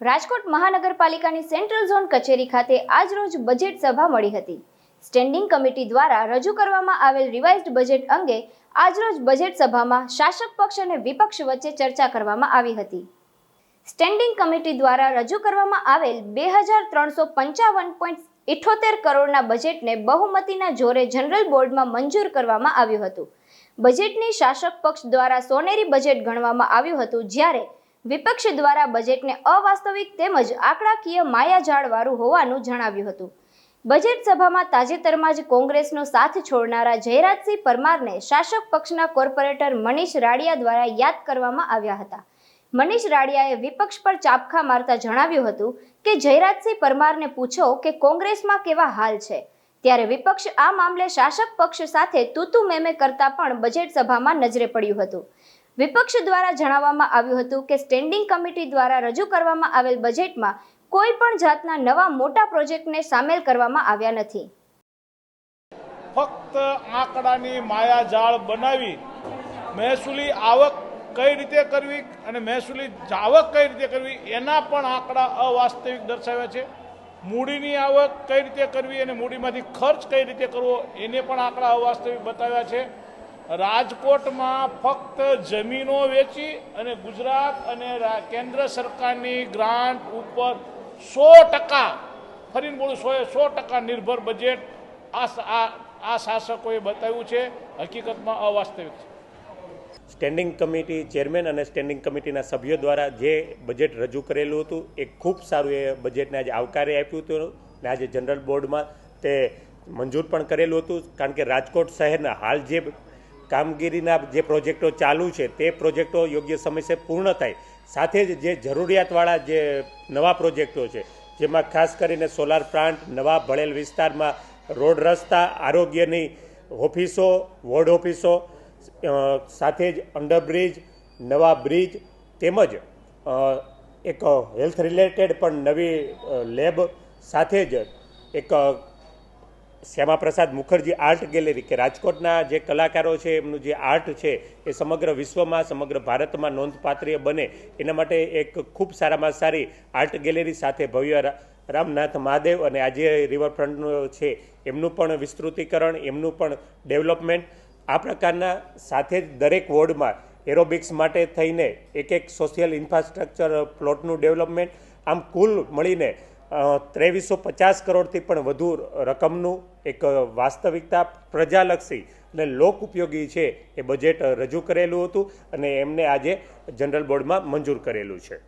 રાજકોટ મહાનગરપાલિકાની central zone કચેરી ખાતે આજરોજ બજેટ સભા મળી હતી. સ્ટેન્ડિંગ કમિટી દ્વારા રજૂ કરવામાં આવેલ રિવાઇઝ્ડ બજેટ અંગે આજરોજ બજેટ સભામાં શાસક પક્ષ અને વિપક્ષ વચ્ચે ચર્ચા કરવામાં આવી હતી. સ્ટેન્ડિંગ કમિટી દ્વારા રજૂ કરવામાં આવેલ બે હજાર ત્રણસો પંચાવન પોઈન્ટ ઇઠોતેર કરોડના બજેટને બહુમતીના જોરે જનરલ બોર્ડમાં મંજૂર કરવામાં આવ્યું હતું. બજેટની શાસક પક્ષ દ્વારા સોનેરી બજેટ ગણવામાં આવ્યું હતું, જ્યારે વિપક્ષ દ્વારા બજેટને અવાસ્તવિક તેમજ આંકડાકીય માયાજાળવાળું હોવાનું જણાવ્યું હતું. બજેટ સભામાં તાજેતરમાં જ કોંગ્રેસનો સાથ છોડનારા જયરાજસિંહ પરમારને શાસક પક્ષના કોર્પોરેટર મનીષ રાડિયા દ્વારા યાદ કરવામાં આવ્યા હતા. મનીષ રાડિયાએ વિપક્ષ પર ચાપખા મારતા જણાવ્યું હતું કે, જયરાજસિંહ પરમારને પૂછો કે કોંગ્રેસમાં કેવા હાલ છે? ત્યારે વિપક્ષ આ મામલે શાસક પક્ષ સાથે તૂતુ મેમે કરતા પણ બજેટ સભામાં નજરે પડ્યું હતું. વિપક્ષ દ્વારા જણાવવામાં આવ્યું હતું કે સ્ટેન્ડિંગ કમિટી દ્વારા રજૂ કરવામાં આવેલ બજેટમાં કોઈ પણ જાતના નવા મોટા પ્રોજેક્ટને સામેલ કરવામાં આવ્યા નથી. ફક્ત આંકડાની માયાજાળ બનાવી મહેસૂલી આવક કઈ રીતે કરવી અને મહેસૂલી જાવક કઈ રીતે કરવી એના પણ આંકડા અવાસ્તવિક દર્શાવ્યા છે. મૂડીની આવક કઈ રીતે કરવી અને મૂડીમાંથી ખર્ચ કઈ રીતે કરવો એને પણ આંકડા અવાસ્તવિક બતાવ્યા છે. રાજકોટમાં ફક્ત જમીનો વેચી અને ગુજરાત અને કેન્દ્ર સરકારની ગ્રાન્ટ ઉપર સો ટકા, ફરીને બોલું સો સો ટકા નિર્ભર બજેટ આ આ શાસકોએ બતાવ્યું છે. હકીકતમાં અવાસ્તવિક છે. સ્ટેન્ડિંગ કમિટી ચેરમેન અને સ્ટેન્ડિંગ કમિટીના સભ્યો દ્વારા જે બજેટ રજૂ કરેલું હતું, એ ખૂબ સારું એ બજેટને આજે આવકારે આપ્યું હતું ને આજે જનરલ બોર્ડમાં તે મંજૂર પણ કરેલું હતું. કારણ કે રાજકોટ શહેરના હાલ જે કામગીરીના જે પ્રોજેક્ટો ચાલુ છે, તે પ્રોજેક્ટો યોગ્ય સમયસર પૂર્ણ થાય. સાથે જ જે જરૂરિયાતવાળા જે નવા પ્રોજેક્ટો છે, જેમાં ખાસ કરીને સોલાર પ્લાન્ટ, નવા ભળેલ વિસ્તારમાં રોડ રસ્તા, આરોગ્યની ઓફિસો, વોર્ડ ઓફિસો સાથે જ અંડરબ્રિજ, નવા બ્રિજ, તેમજ એક હેલ્થ રિલેટેડ પણ નવી લેબ, સાથે જ એક શ્યામાપ્રસાદ મુખર્જી આર્ટ ગેલેરી કે રાજકોટના જે કલાકારો છે, એમનું જે આર્ટ છે, એ સમગ્ર વિશ્વમાં, સમગ્ર ભારતમાં નોંધપાત્રીય બને. એના માટે એક ખૂબ સારામાં સારી આર્ટ ગેલેરી સાથે ભવ્ય રામનાથ મહાદેવ અને આજે રિવરફ્રન્ટનું છે, એમનું પણ વિસ્તૃતિકરણ, એમનું પણ ડેવલપમેન્ટ, આ પ્રકારના સાથે જ દરેક વોર્ડમાં એરોબિક્સ માટે થઈને એક એક સોશિયલ ઇન્ફ્રાસ્ટ્રક્ચર પ્લોટનું ડેવલપમેન્ટ, આમ કુલ મળીને ત્રેવીસો પચાસ કરોડથી પણ વધુ રકમનું એક વાસ્તવિકતા પ્રજાલક્ષી અને લોક ઉપયોગી છે એ બજેટ રજૂ કરેલું હતું અને એમને આજે જનરલ બોર્ડમાં મંજૂર કરેલું છે.